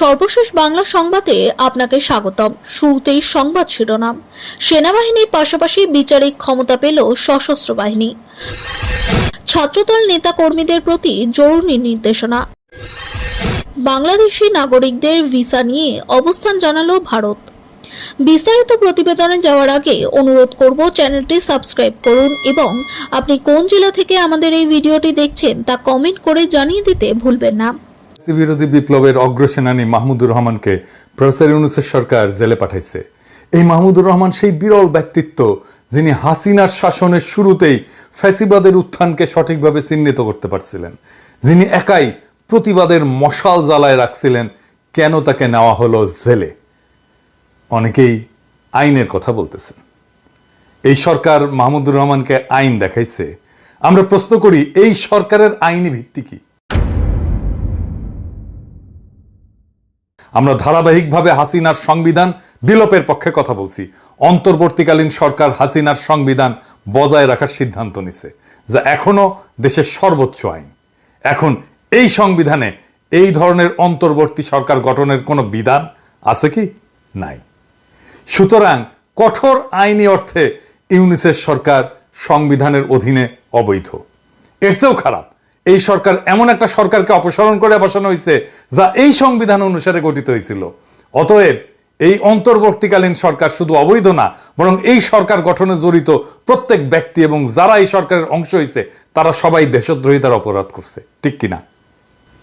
সর্বশেষ বাংলা সংবাদে আপনাকে স্বাগতম। শুরুতেই সংবাদ শিরোনাম। সেনাবাহিনীর পাশাপাশি বিচারিক ক্ষমতা পেল সশস্ত্র বাহিনী। ছাত্রদল নেতাকর্মীদের প্রতি জরুরি নির্দেশনা। বাংলাদেশি নাগরিকদের ভিসা নিয়ে অবস্থান জানালো ভারত। বিস্তারিত প্রতিবেদনে যাওয়ার আগে অনুরোধ করব চ্যানেলটি সাবস্ক্রাইব করুন এবং আপনি কোন জেলা থেকে আমাদের এই ভিডিওটি দেখছেন তা কমেন্ট করে জানিয়ে দিতে ভুলবেন না। বিরোধী বিপ্লবের অগ্রসেনানী মাহমুদুর রহমানকে প্রফেসর ইউনুসের সরকার জেলে পাঠাইছে। এই মাহমুদুর রহমান সেই বিরল ব্যক্তিত্ব যিনি হাসিনার শাসনের শুরুতেই ফ্যাসিবাদের উত্থানকে সঠিকভাবে চিহ্নিত করতে পারছিলেন। যিনি একাই প্রতিবাদের মশাল জ্বালায় রাখছিলেন, কেন তাকে নেওয়া হলো জেলে? অনেকেই আইনের কথা বলতেছেন। এই সরকার মাহমুদুর রহমানকে আইন দেখাইছে। আমরা প্রশ্ন করি, এই সরকারের আইনি ভিত্তি কি? আমরা ধারাবাহিকভাবে হাসিনার সংবিধান বিলোপের পক্ষে কথা বলছি। অন্তর্বর্তীকালীন সরকার হাসিনার সংবিধান বজায় রাখার সিদ্ধান্ত নিছে যা এখনও দেশের সর্বোচ্চ আইন। এখন এই সংবিধানে এই ধরনের অন্তর্বর্তী সরকার গঠনের কোনো বিধান আছে কি? নাই। সুতরাং কঠোর আইনি অর্থে ইউনিসের সরকার সংবিধানের অধীনে অবৈধ। এর চেয়েও খারাপ এই সরকার এমন একটা সরকারকে অপসারণ করে বসানো হয়েছে যা এই সংবিধান অনুসারে গঠিত হয়েছিল। অতএব এই অন্তর্বর্তীকালীন সরকার শুধু অবৈধ না, বরং এই সরকার গঠনে জড়িত প্রত্যেক ব্যক্তি এবং যারা এই সরকারের অংশ হয়েছে, তারা সবাই দেশদ্রোহিতার অপরাধ করছে। ঠিক কিনা?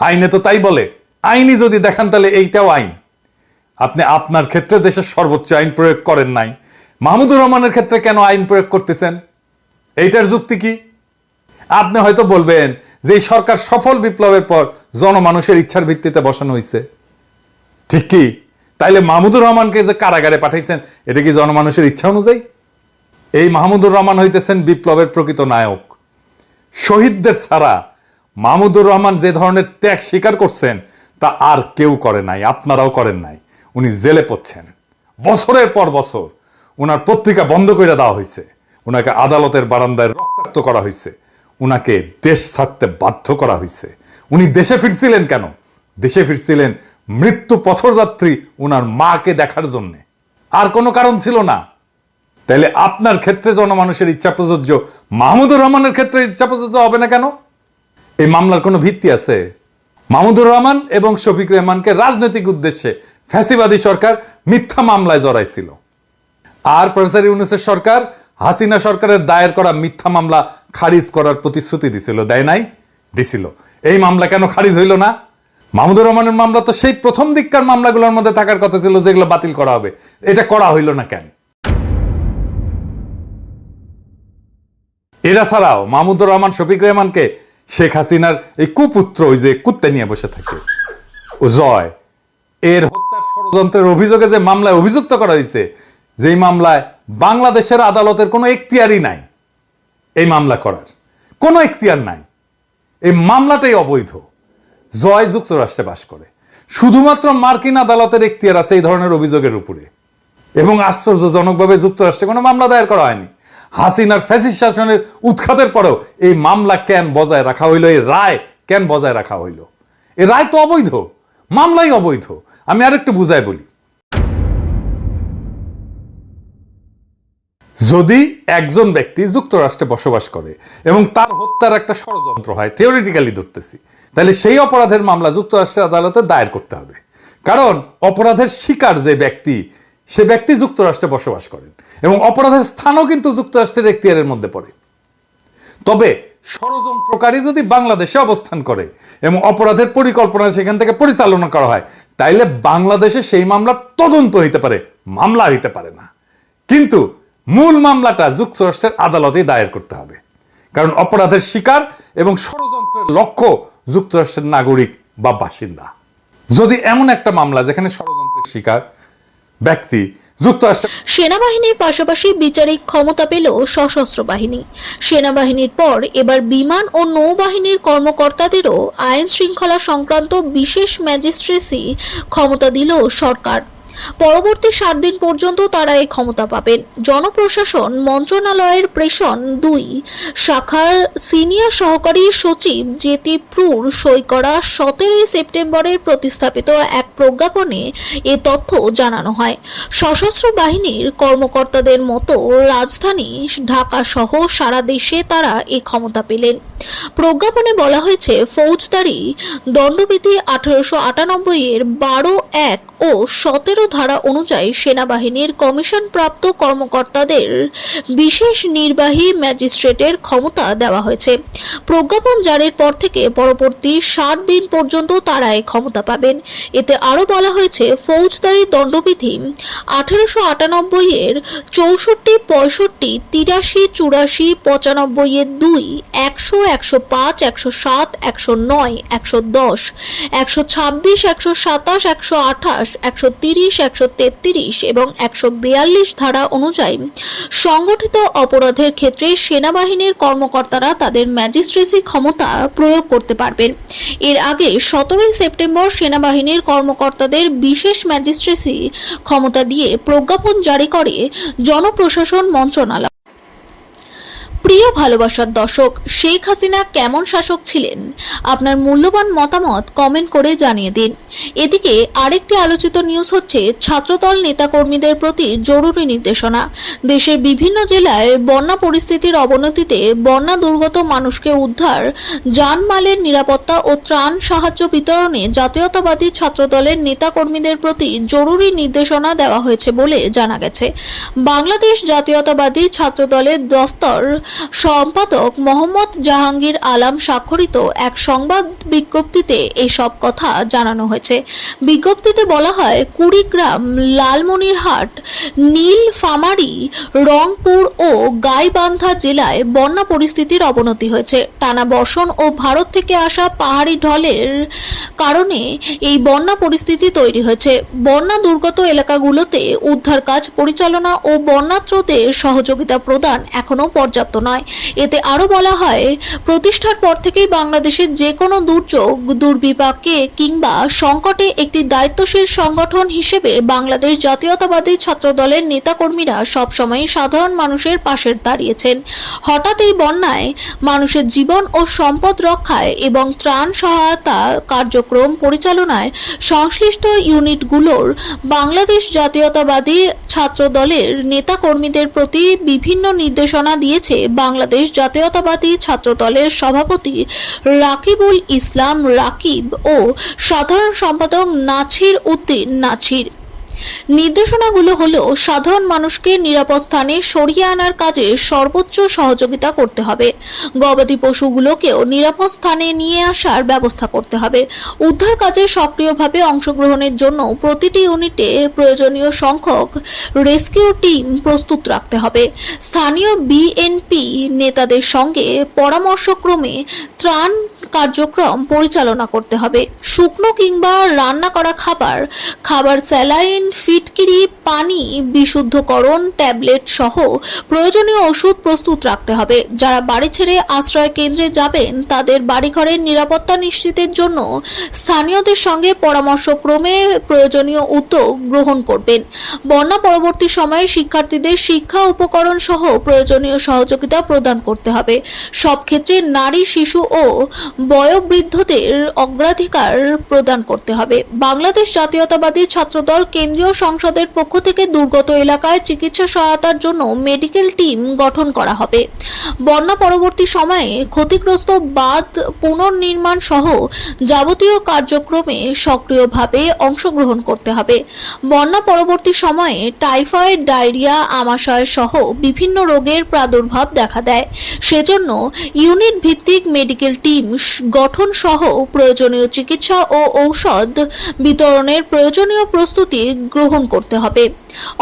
আইনে তো তাই বলে। আইনি যদি দেখান, তাহলে এইটাও আইন। আপনি আপনার ক্ষেত্রে দেশের সর্বোচ্চ আইন প্রয়োগ করেন নাই। মাহমুদুর রহমানের ক্ষেত্রে কেন আইন প্রয়োগ করতেছেন? এইটার যুক্তি কি? আপনি হয়তো বলবেন যে সরকার সফল বিপ্লবের পর জনমানুষের ইচ্ছার ভিত্তিতে বসানো হয়েছে ঠিক কি? তাইলে মাহমুদুর রহমানকে যে কারাগারে পাঠাইছেন, এটা কি জনমানুষের ইচ্ছা অনুযায়ী? এই মাহমুদুর রহমান হইতেছেন বিপ্লবের প্রকৃত নায়ক। শহীদদের ছাড়া মাহমুদুর রহমান যে ধরনের ত্যাগ স্বীকার করছেন, তা আর কেউ করে নাই, আপনারাও করেন নাই। উনি জেলে পড়ছেন। বছরের পর বছর ওনার পত্রিকা বন্ধ করে দেওয়া হয়েছে ওনাকে আদালতের বারান্দায় রক্তাক্ত করা হয়েছে উনাকে দেশ ছাড়তে বাধ্য করা হয়েছে উনি দেশে ফিরছিলেন কেন? দেশে ফিরছিলেন মৃত্যু পথযাত্রী ওনার মাকে দেখার জন্য। আর কোনো কারণ ছিল না। তাইলে আপনার ক্ষেত্রে জনমানুষের ইচ্ছা প্রযোজ্য মাহমুদুর রহমানের ক্ষেত্রে ইচ্ছা প্রযোজ্য হবে না কেন? এই মামলার কোনো ভিত্তি আছে? মাহমুদুর রহমান এবং শফিক রহমানকে রাজনৈতিক উদ্দেশ্যে ফ্যাসিবাদী সরকার মিথ্যা মামলায় জড়াইছিল। আর প্রফেসর ইউনুসের সরকার হাসিনা সরকারের দায়ের করা মিথ্যা মামলা খারিজ করার প্রতিশ্রুতি দিছিল, দেয় নাই? দিছিল। এই মামলা কেন খারিজ হইল না? মাহমুদুর রহমানের মামলা তো সেই প্রথম দিককার মামলাগুলোর মধ্যে থাকার কথা ছিল যেগুলো বাতিল করা হবে। এটা করা হইল না কেন? এরা ছাড়াও মাহমুদুর রহমান, শফিক রহমানকে শেখ হাসিনার এই কুপুত্র, ওই যে কুত্তে নিয়ে বসে থাকে। ও জয়। এর হত্যার ষড়যন্ত্রের অভিযোগে যে মামলায় অভিযুক্ত করা হয়েছে যেই মামলায় বাংলাদেশের আদালতের কোনো এখতিয়ারই নাই এই মামলা করার। কোনো এখতিয়ার নাই। এই মামলাটাই অবৈধ। জয় যুক্তরাষ্ট্রে বাস করে। শুধুমাত্র মার্কিন আদালতের এখতিয়ার আছে এই ধরনের অভিযোগের উপরে। এবং আশ্চর্যজনকভাবে যুক্তরাষ্ট্রে কোনো মামলা দায়ের করা হয়নি। হাসিনার ফ্যাসিস শাসনের উৎখাতের পরেও এই মামলা কেন বজায় রাখা হইল? এই রায় কেন বজায় রাখা হইল? এই রায় তো অবৈধ। মামলাই অবৈধ। আমি আরেকটু বুঝাই বলি। যদি একজন ব্যক্তি যুক্তরাষ্ট্রে বসবাস করে এবং তার হত্যার একটা ষড়যন্ত্র হয় থিওরিটিক্যালি ধরতেছি, তাহলে সেই অপরাধের মামলা যুক্তরাষ্ট্রের আদালতে দায়ের করতে হবে। কারণ অপরাধের শিকার যে ব্যক্তি, সে ব্যক্তি যুক্তরাষ্ট্রে বসবাস করেন এবং অপরাধের স্থানও কিন্তু যুক্তরাষ্ট্রের এখতিয়ারের মধ্যে পড়ে। তবে ষড়যন্ত্রকারী যদি বাংলাদেশে অবস্থান করে এবং অপরাধের পরিকল্পনা সেখান থেকে পরিচালনা করা হয়, তাইলে বাংলাদেশে সেই মামলা তদন্ত হইতে পারে, মামলা হইতে পারে না। কিন্তু মূল মামলাটা যুক্তরাষ্ট্রের আদালতেই দায়ের করতে হবে। কারণ অপরাধের শিকার এবং ষড়যন্ত্রের লক্ষ্য যুক্তরাষ্ট্রের নাগরিক বা বাসিন্দা। যদি এমন একটা মামলা যেখানে ষড়যন্ত্রের শিকার ব্যক্তি সেনাবাহিনীর পাশাপাশি বিচারিক ক্ষমতা পেল সশস্ত্র বাহিনী। সেনাবাহিনীর পর এবার বিমান ও নৌবাহিনীর কর্মকর্তাদেরও আইন শৃঙ্খলা সংক্রান্ত বিশেষ ম্যাজিস্ট্রেসি ক্ষমতা দিল সরকার। পরবর্তী সাত দিন পর্যন্ত তারা এই ক্ষমতা পাবেন। জনপ্রশাসন মন্ত্রণালয়ের প্রেষণ দুই। শাখার সিনিয়র সহকারী সচিব জেতিপ্রুর সই করা সতেরোই সেপ্টেম্বরের প্রতিস্থাপিত এক প্রজ্ঞাপনে এ তথ্য জানানো হয়। সশস্ত্র বাহিনীর কর্মকর্তাদের মতো রাজধানী ঢাকা সহ সারা দেশে তারা এ ক্ষমতা পেলেন। প্রজ্ঞাপনে বলা হয়েছে, ফৌজদারি দণ্ডবিধি আঠারোশো আটানব্বই এর বারো এক ও সতেরো ধারা অনুযায়ী সেনাবাহিনীর কমিশনপ্রাপ্ত কর্মকর্তাদের বিশেষ নির্বাহী ম্যাজিস্ট্রেটের ক্ষমতা দেওয়া হয়েছে। প্রজ্ঞাপন জারির পর থেকে পরবর্তী ষাট দিন পর্যন্ত তারা এই ক্ষমতা পাবেন। এতে আরও বলা হয়েছে, ফৌজদারি দণ্ডবিধি আঠারোশো আটানব্বই এর চৌষট্টি, পঁয়ষট্টি, তিরাশি, চুরাশি, পঁচানব্বই এর দুই, একশো একশো পাঁচ, একশো সাত, একশো নয়, একশো দশ, একশো ছাব্বিশ, একশো সাতাশ, একশো আঠাশ, একশো তিরিশ একশো তেত্রিশ এবং একশো বিয়াল্লিশ ধারা অনুযায়ী সংগঠিত অপরাধের ক্ষেত্রে সেনাবাহিনীর কর্মকর্তারা তাদের ম্যাজিস্ট্রেসি ক্ষমতা প্রয়োগ করতে পারবেন। এর আগে সতেরোই সেপ্টেম্বর সেনাবাহিনীর কর্মকর্তাদের বিশেষ ম্যাজিস্ট্রেসি ক্ষমতা দিয়ে প্রজ্ঞাপন জারি করে জনপ্রশাসন মন্ত্রণালয়। প্রিয় ভালোবাসার দর্শক, শেখ হাসিনা কেমন শাসক ছিলেন? আপনার মূল্যবান মতামত কমেন্ট করে জানিয়ে দিন। এদিকে আরেকটি আলোচিত নিউজ হচ্ছে, ছাত্রদল নেতাকর্মীদের প্রতি জরুরি নির্দেশনা। দেশের বিভিন্ন জেলায় বন্যা পরিস্থিতির অবনতিতে বন্যা দুর্গত মানুষকে উদ্ধার জানমালের নিরাপত্তা ও ত্রাণ সাহায্য বিতরণে জাতীয়তাবাদী ছাত্রদলের নেতাকর্মীদের প্রতি জরুরি নির্দেশনা দেওয়া হয়েছে বলে জানা গেছে। বাংলাদেশ জাতীয়তাবাদী ছাত্রদলের দফতর সম্পাদক মোহাম্মদ জাহাঙ্গীর আলম স্বাক্ষরিত এক সংবাদ বিজ্ঞপ্তিতে এসব কথা জানানো হয়েছে। বিজ্ঞপ্তিতে বলা হয়, কুড়িগ্রাম, লালমনিরহাট, নীলফামারী, রংপুর ও গাইবান্ধা জেলায় বন্যা পরিস্থিতির অবনতি হয়েছে। টানা বর্ষণ ও ভারত থেকে আসা পাহাড়ি ঢলের কারণে এই বন্যা পরিস্থিতি তৈরি হয়েছে। বন্যা দুর্গত এলাকাগুলোতে উদ্ধার কাজ, পরিচালনা ও বন্যাত্রদের সহযোগিতা প্রদান এখনও পর্যাপ্ত নয়। এতে আরও বলা হয়, প্রতিষ্ঠার পর থেকেই বাংলাদেশের যে কোনো দুর্যোগ, দুর্বিপাকে কিংবা সংকটে একটি দায়িত্বশীল সংগঠন হিসেবে বাংলাদেশ জাতীয়তাবাদী ছাত্রদলের নেতাকর্মীরা সবসময় সাধারণ মানুষের পাশে দাঁড়িয়েছেন। হঠাৎ এই বন্যায় মানুষের জীবন ও সম্পদ রক্ষায় এবং ত্রাণ সহায়তা কার্যক্রম পরিচালনায় সংশ্লিষ্ট ইউনিটগুলোর বাংলাদেশ জাতীয়তাবাদী ছাত্র দলের নেতাকর্মীদের প্রতি বিভিন্ন নির্দেশনা দিয়েছে বাংলাদেশ জাতীয়তাবাদী ছাত্রদলের সভাপতি রাকিবুল ইসলাম রাকিব ও সাধারণ সম্পাদক নাছির উদ্দিন নাছির। নির্দেশনাগুলো হলো সাধারণ মানুষকে নিরাপদ স্থানে সরিয়ে আনার কাজে সর্বোচ্চ সহযোগিতা করতে হবে। গবাদি পশুগুলোকেও নিরাপদ স্থানে নিয়ে আসার ব্যবস্থা করতে হবে। উদ্ধার কাজে সক্রিয়ভাবে অংশগ্রহণের জন্য প্রতিটি ইউনিটে প্রয়োজনীয় সংখ্যক রেস্কিউ টিম প্রস্তুত রাখতে হবে। স্থানীয় বিএনপি নেতাদের সঙ্গে পরামর্শক্রমে ত্রাণ কার্যক্রম পরিচালনা করতে হবে। শুকনো কিংবা রান্না করা খাবার খাবার স্যালাইন, ফিটকিরি, পানি, বিশুদ্ধকরণ, ট্যাবলেট সহ প্রয়োজনীয় ওষুধ প্রস্তুত রাখতে হবে। যারা বাড়ি ছেড়ে আশ্রয় কেন্দ্রে যাবেন, তাদের বাড়িঘরের নিরাপত্তা নিশ্চিতের জন্য স্থানীয়দের সঙ্গে পরামর্শক্রমে প্রয়োজনীয় উদ্যোগ গ্রহণ করবেন। বন্যা পরবর্তী সময়ে শিক্ষার্থীদের শিক্ষা উপকরণ সহ প্রয়োজনীয় সহযোগিতা প্রদান করতে হবে। সব ক্ষেত্রে নারী, শিশু ও বয়োবৃদ্ধদের অগ্রাধিকার প্রদান করতে হবে। বাংলাদেশ জাতীয়তাবাদী ছাত্রদল কেন্দ্রীয় সংসদের পক্ষ থেকে দুর্গত এলাকায় চিকিৎসা সহায়তার জন্য মেডিকেল টিম গঠন করা হবে। বন্যা পরবর্তী সময়ে ক্ষতিগ্রস্ত বাঁধ পুনর্নির্মাণ সহ যাবতীয় কার্যক্রমে সক্রিয়ভাবে অংশগ্রহণ করতে হবে। বন্যা পরবর্তী সময়ে টাইফয়েড, ডায়রিয়া, আমাশয় সহ বিভিন্ন রোগের প্রাদুর্ভাব দেখা দেয়। সেজন্য ইউনিট ভিত্তিক মেডিকেল টিম গঠন সহ প্রয়োজনীয় চিকিৎসা ও ঔষধ বিতরণের প্রয়োজনীয় প্রস্তুতি গ্রহণ করতে হবে।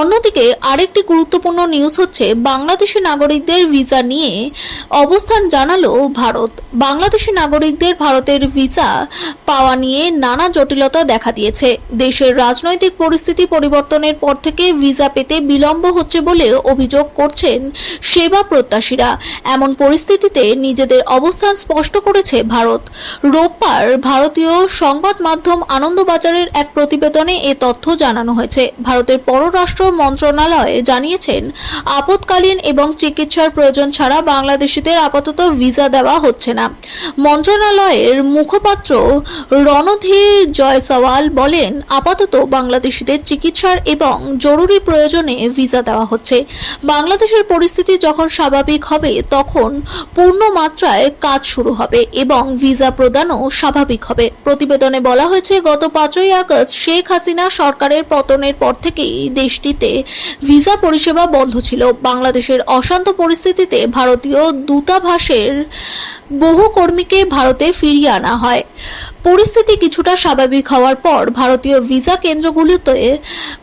অন্যদিকে আরেকটি গুরুত্বপূর্ণ নিউজ হচ্ছে বাংলাদেশি নাগরিকদের ভিসা নিয়ে অবস্থান জানালো ভারত। বাংলাদেশি নাগরিকদের ভারতের ভিসা পাওয়া নিয়ে নানা জটিলতা দেখা দিয়েছে। দেশের রাজনৈতিক পরিস্থিতি পরিবর্তনের পর থেকে ভিসা পেতে বিলম্ব হচ্ছে বলে অভিযোগ করছেন সেবা প্রত্যাশীরা। এমন পরিস্থিতিতে নিজেদের অবস্থান স্পষ্ট করেছে ভারত। রোববার ভারতীয় সংবাদ মাধ্যম আনন্দবাজারের এক প্রতিবেদনে এ তথ্য জানানো হয়েছে। ভারতের পররাষ্ট্র মন্ত্রণালয় জানিয়েছেন আপৎকালীন এবং চিকিৎসার প্রয়োজন ছাড়া বাংলাদেশিদের আপাতত ভিসা দেওয়া হচ্ছে না। মন্ত্রণালয়ের মুখপাত্র রণধীর জয়সওয়াল বলেন, আপাতত বাংলাদেশিদের চিকিৎসার এবং জরুরি প্রয়োজনে ভিসা দেওয়া হচ্ছে। বাংলাদেশের পরিস্থিতি যখন স্বাভাবিক হবে, তখন পূর্ণ মাত্রায় কাজ শুরু হবে এবং ভিসা প্রদানও স্বাভাবিক হবে। প্রতিবেদনে বলা হয়েছে, গত পাঁচই আগস্ট শেখ হাসিনা সরকারের পতনের পর থেকেই দেশটিতে ভিসা পরিষেবা বন্ধ ছিল। বাংলাদেশের অশান্ত পরিস্থিতিতে ভারতীয় দূতাবাসের বহু কর্মীকে ভারতে ফিরিয়ে আনা হয়। পরিস্থিতি কিছুটা স্বাভাবিক হওয়ার পর ভারতীয় ভিসা কেন্দ্রগুলিতে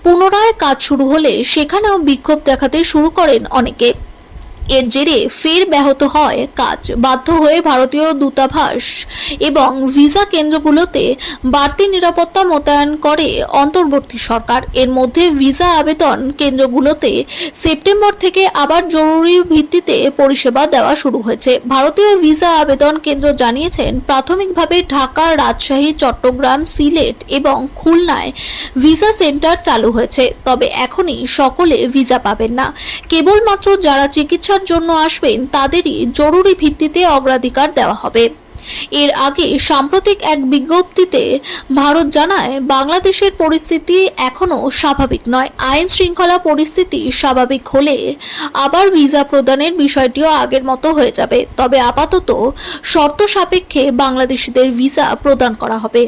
পুনরায় কাজ শুরু হলে সেখানেও বিক্ষোভ দেখাতে শুরু করেন অনেকে। এর জেরে ফের ব্যাহত হয় কাজ। বাধ্য হয়ে ভারতীয় দূতাভাস এবং ভিসা কেন্দ্রগুলোতে বাড়তি নিরাপত্তা মোতায়েন করে অন্তর্বর্তী সরকার। এর মধ্যে ভিসা আবেদন কেন্দ্রগুলোতে সেপ্টেম্বর থেকে আবার জরুরি ভিত্তিতে পরিষেবা দেওয়া শুরু হয়েছে। ভারতীয় ভিসা আবেদন কেন্দ্র জানিয়েছেন, প্রাথমিকভাবে ঢাকা, রাজশাহী, চট্টগ্রাম, সিলেট এবং খুলনায় ভিসা সেন্টার চালু হয়েছে। তবে এখনই সকলে ভিসা পাবেন না। কেবলমাত্র যারা চিকিৎসার জন্য আসবেন, তাদেরই জরুরি ভিত্তিতে অগ্রাধিকার দেওয়া হবে। এর আগে সাম্প্রতিক এক বিজ্ঞপ্তিতে ভারত জানায়, বাংলাদেশের পরিস্থিতি এখনও স্বাভাবিক নয়। আইন শৃঙ্খলা পরিস্থিতি স্বাভাবিক হলে আবার ভিসা প্রদানের বিষয়টিও আগের মতো হয়ে যাবে। তবে আপাতত শর্ত সাপেক্ষে বাংলাদেশিদের ভিসা প্রদান করা হবে।